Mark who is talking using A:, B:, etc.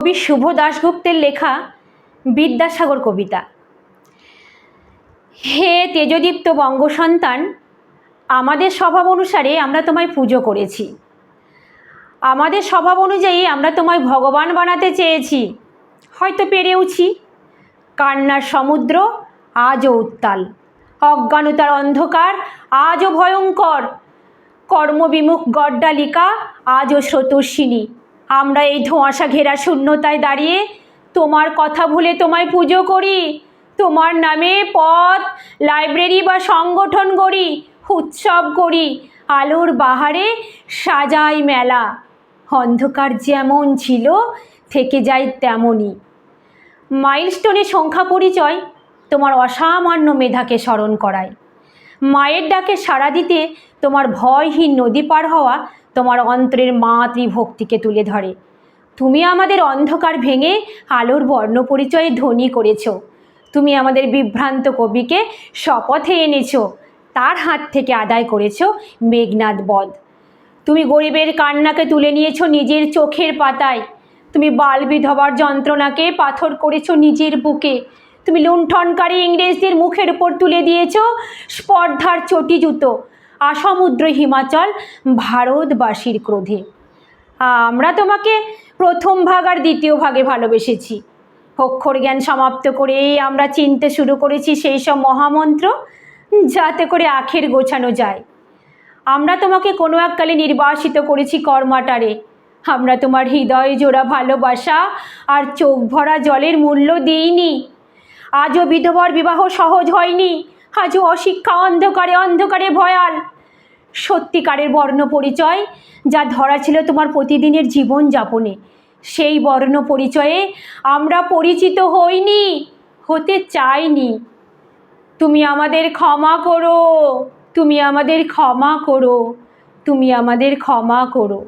A: কবি শুভ দাশগুপ্তের লেখা বিদ্যাসাগর কবিতা। হে তেজদীপ্ত বঙ্গসন্তান, আমাদের স্বভাব অনুসারে আমরা তোমায় পুজো করেছি। আমাদের স্বভাব অনুযায়ী আমরা তোমায় ভগবান বানাতে চেয়েছি। হয়তো পেরেওছি, কান্নার সমুদ্র আজও উত্তাল, অজ্ঞানতার অন্ধকার আজও ভয়ঙ্কর, কর্মবিমুখ গড্ডালিকা আজও স্রোতস্বিনী। আমরা এই ধোঁয়াশা ঘেরা শূন্যতায় দাঁড়িয়ে তোমার কথা ভুলে তোমায় পুজো করি, তোমার নামে পথ, লাইব্রেরি বা সংগঠন গড়ি, উৎসব করি আলোর বাহারে সাজাই মেলা। অন্ধকার যেমন ছিল, থেকে যায় তেমনই। মাইলস্টোনের সংখ্যা পরিচয় তোমার অসামান্য মেধাকে স্মরণ করায়। মায়ের ডাকে সাড়া দিতে তোমার ভয়হীন নদী পার হওয়া তোমার অন্তরের মাতৃভক্তিকে তুলে ধরে। তুমি আমাদের অন্ধকার ভেঙে আলোর বর্ণ পরিচয়ে ধ্বনি করেছ। তুমি আমাদের বিভ্রান্ত কবিকে শপথে এনেছ। তার হাত থেকে আদায় করেছ মেঘনাদ বধ। তুমি গরিবের কান্নাকে তুলে নিয়েছো নিজের চোখের পাতায়। তুমি বাল বিধবার যন্ত্রণাকে পাথর করেছ নিজের বুকে। তুমি লুণ্ঠনকারী ইংরেজদের মুখের উপর তুলে দিয়েছ, স্পর্ধার চটি জুতো আসমুদ্র হিমাচল ভারতবাসীর ক্রোধে। আমরা তোমাকে প্রথম ভাগ আর দ্বিতীয় ভাগে ভালোবেসেছি। অক্ষর জ্ঞান সমাপ্ত করেই আমরা চিনতে শুরু করেছি সেই সব মহামন্ত্র, যাতে করে আখের গোছানো যায়। আমরা তোমাকে কোনো এককালে নির্বাসিত করেছি কর্মাটারে। আমরা তোমার হৃদয় জোড়া ভালোবাসা আর চোখ ভরা জলের মূল্য দিইনি। আজও বিধবার বিবাহ সহজ হয়নি। আজও অশিক্ষা অন্ধকারে অন্ধকারে ভয়াল। সত্যিকারের বর্ণ পরিচয় যা ধরা ছিল তোমার প্রতিদিনের জীবন যাপনে, সেই বর্ণ পরিচয়ে আমরা পরিচিত হইনি, হতে চাইনি। তুমি আমাদের ক্ষমা করো, তুমি আমাদের ক্ষমা করো, তুমি আমাদের ক্ষমা করো।